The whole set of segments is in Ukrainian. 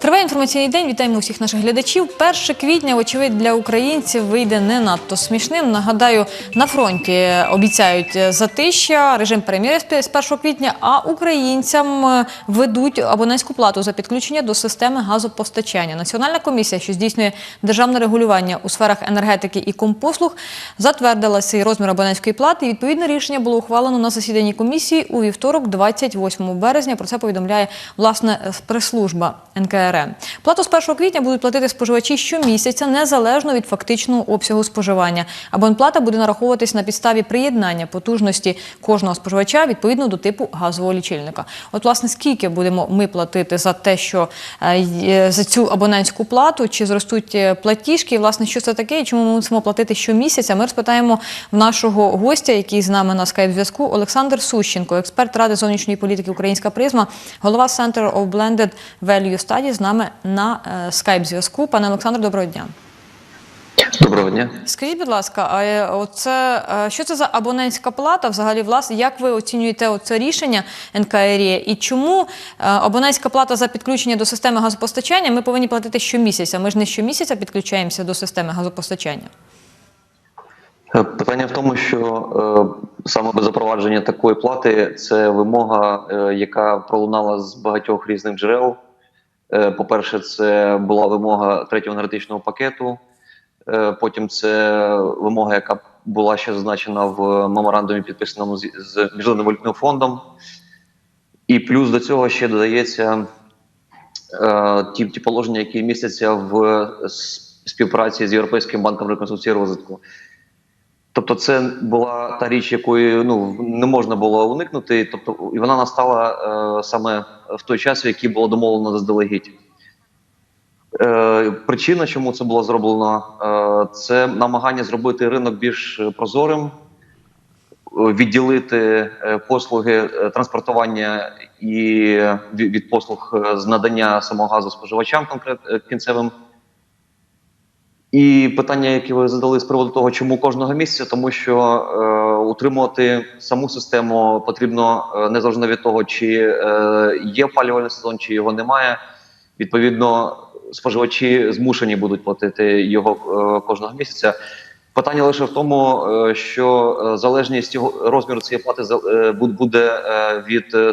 Триває інформаційний день. Вітаємо усіх наших глядачів. 1 квітня, очевидь, для українців вийде не надто смішним. Нагадаю, на фронті обіцяють затища, режим переміря з 1 квітня, а українцям е, ведуть абонентську плату за підключення до системи газопостачання. Національна комісія, що здійснює державне регулювання у сферах енергетики і компослуг, затвердила цей розмір абонентської плати. І відповідне рішення було ухвалено на засіданні комісії у вівторок, 28 березня. Про це повідомляє власне прес-служба НКРМ. Плату з 1 квітня будуть платити споживачі щомісяця, незалежно від фактичного обсягу споживання. Абонплата буде нараховуватись на підставі приєднання потужності кожного споживача відповідно до типу газового лічильника. От, власне, скільки будемо ми платити за те, що е, за цю абонентську плату, чи зростуть е, платіжки, і, власне, що це таке, і чому ми мусимо платити щомісяця? Ми розпитаємо в нашого гостя, який з нами на скайп-зв'язку, Олександр Сущенко, експерт Ради зовнішньої політики Українська призма, голова Center of Blended Value Studies з нами на е, скайп-зв'язку. Пане Олександр, доброго дня. Доброго дня. Скажіть, будь ласка, а е, оце, е, що це за абонентська плата? Взагалі, власне, як ви оцінюєте оце рішення НКРЄ? І чому е, абонентська плата за підключення до системи газопостачання ми повинні платити щомісяця? Ми ж не щомісяця підключаємося до системи газопостачання. Е, Питання в тому, що е, саме запровадження такої плати це вимога, е, яка пролунала з багатьох різних джерел. Е, по-перше, це була вимога третього енергетичного пакету. Е, потім це вимога, яка була ще зазначена в меморандумі, підписаному з, Міжнародним валютним фондом. І плюс до цього ще додається е, ті, ті положення, які містяться в співпраці з Європейським банком реконструкції розвитку. Тобто, це була та річ, якої ну не можна було уникнути. Тобто, і вона настала е, саме в той час, в який було домовлено заздалегідь. Е, причина, чому це було зроблено, е, це намагання зробити ринок більш прозорим, е, відділити е, послуги е, транспортування і від послуг з надання самого газу споживачам конкрет кінцевим. І питання, яке ви задали з приводу того, чому кожного місяця, тому що е, утримувати саму систему потрібно е, незалежно від того, чи е, є опалювальний сезон, чи його немає. Відповідно, споживачі змушені будуть платити його е, кожного місяця. Питання лише в тому, е, що е, залежність його розміру цієї плати е, буде е, від е,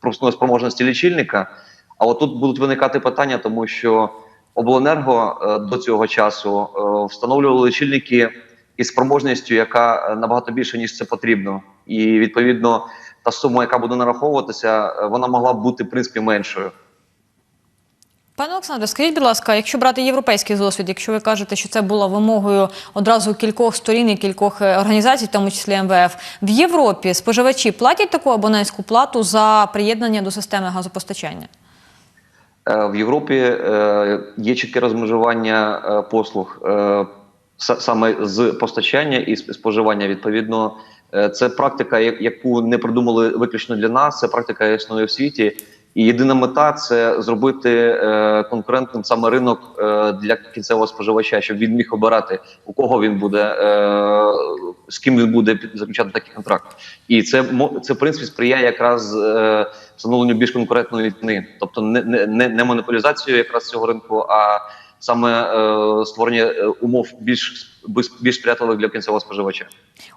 пропускної спроможності лічильника. А от тут будуть виникати питання, тому що обленерго е, до цього часу е, встановлювали лічильники із спроможністю, яка е, набагато більше ніж це потрібно, і відповідно та сума, яка буде нараховуватися, вона могла б бути в принципі меншою. Пане Олександре, скажіть, будь ласка, якщо брати європейський досвід, якщо ви кажете, що це була вимогою одразу кількох сторін і кількох організацій, в тому числі МВФ, в Європі споживачі платять таку абонентську плату за приєднання до системи газопостачання? Е, В Європі е, є чітке розмежування е, послуг саме з постачання і споживання. Відповідно, це практика, яку не придумали виключно для нас. Це практика існує в світі. І єдина мета це зробити е, конкурентним саме ринок е, для кінцевого споживача, щоб він міг обирати, у кого він буде, е, з ким він буде заключати такий контракт. І це це в принципі сприяє якраз е, встановленню більш конкурентної ціни, тобто не, не, не монополізацію якраз цього ринку, а саме е, створення е, умов більш більш- сприятливих для кінцевого споживача.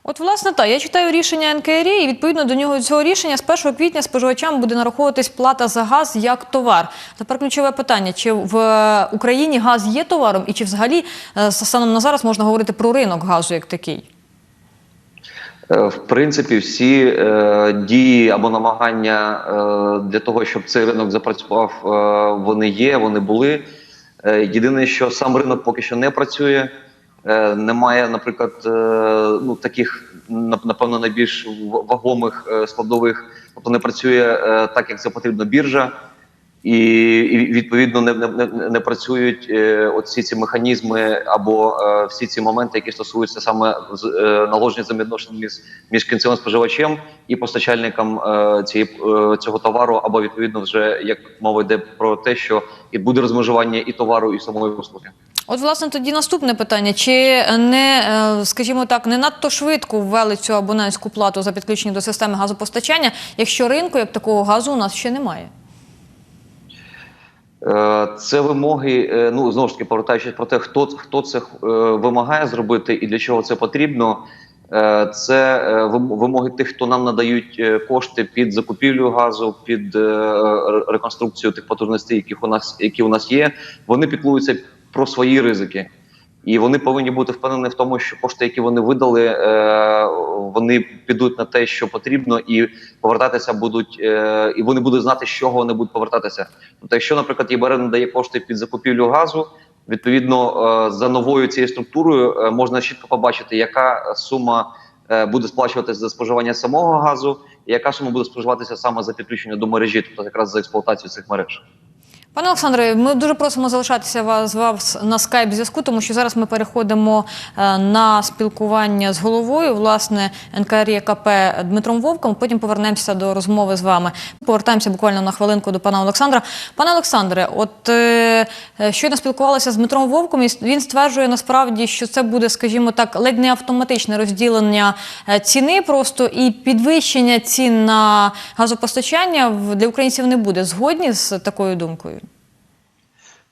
От, власне, так, я читаю рішення НКРІ, і відповідно до нього цього рішення з 1 квітня споживачам буде нараховуватись плата за газ як товар. Тепер ключове питання: чи в е, Україні газ є товаром, і чи взагалі е, станом на зараз можна говорити про ринок газу як такий? В принципі, всі е, дії або намагання е, для того, щоб цей ринок запрацював, е, вони є, вони були. Е, єдине, що сам ринок поки що не працює. Е, немає, наприклад, е, ну таких нап- напевно найбільш вагомих складових, тобто не працює так, як це потрібно біржа. І, відповідно не, не, не- працюють е, оці ці механізми або е, всі ці моменти, які стосуються саме з, е, наложення взаємовідношень між, між кінцевим споживачем і постачальником е, цієї, е, цього товару, або відповідно вже як мова йде про те, що і буде розмежування і товару, і самої послуги. От, власне, тоді наступне питання: чи не, е, скажімо так, не надто швидко ввели цю абонентську плату за підключення до системи газопостачання, якщо ринку як такого газу у нас ще немає? Е, Це вимоги. е, Ну знову ж таки, повертаючись про те, хто хто це е, вимагає зробити і для чого це потрібно. Це вимоги тих, хто нам надають кошти під закупівлю газу, під реконструкцію тих потужностей, яких у нас які у нас є. Вони піклуються про свої ризики. І вони повинні бути впевнені в тому, що кошти, які вони видали, е, вони підуть на те, що потрібно, і повертатися будуть, е, і вони будуть знати, з чого вони будуть повертатися. Тобто, якщо, наприклад, ЄБР надає кошти під закупівлю газу, відповідно е, за новою цією структурою е, можна чітко побачити, яка сума е, буде сплачуватися за споживання самого газу, і яка сума буде споживатися саме за підключення до мережі, тобто якраз за експлуатацію цих мереж. Пане Олександре, ми дуже просимо залишатися вас, вас на скайп зв'язку, тому що зараз ми переходимо е, на спілкування з головою власне НКРЄКП Дмитром Вовком. Потім повернемося до розмови з вами. Повертаємося буквально на хвилинку до пана Олександра. Пане Олександре, от е, е, щойно спілкувалися з Дмитром Вовком, і він стверджує насправді, що це буде, скажімо так, ледь не автоматичне розділення е, ціни, просто і підвищення цін на газопостачання для українців не буде. Згодні з такою думкою?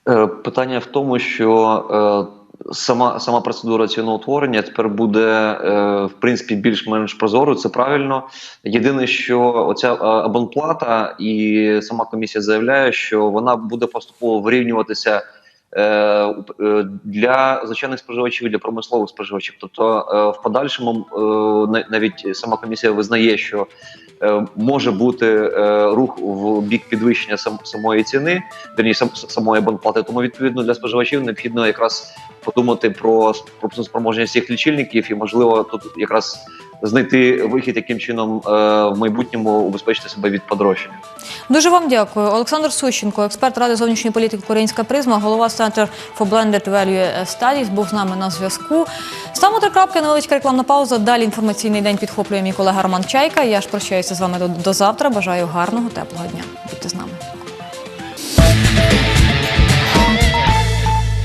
Е, Питання в тому, що е, сама, сама процедура ціноутворення тепер буде е, в принципі більш-менш прозорою, це правильно. Єдине, що оця абонплата і сама комісія заявляє, що вона буде поступово вирівнюватися. Для звичайних споживачів і для промислових споживачів, тобто в подальшому навіть сама комісія визнає, що може бути е, рух в бік підвищення самої ціни, верніше сам, самої банплати. Тому відповідно для споживачів необхідно якраз подумати про спроможність цих лічильників і можливо тут якраз знайти вихід, яким чином е, в майбутньому убезпечити себе від подорожчання. Дуже вам дякую. Олександр Сущенко, експерт Ради зовнішньої політики Українська призма, голова Center for Blended Value Studies, був з нами на зв'язку. Ставимо три крапки, невеличка рекламна пауза. Далі інформаційний день підхоплює мій колега Роман Чайка. Я ж прощаюся з вами до, до завтра. Бажаю гарного, теплого дня. Будьте з нами.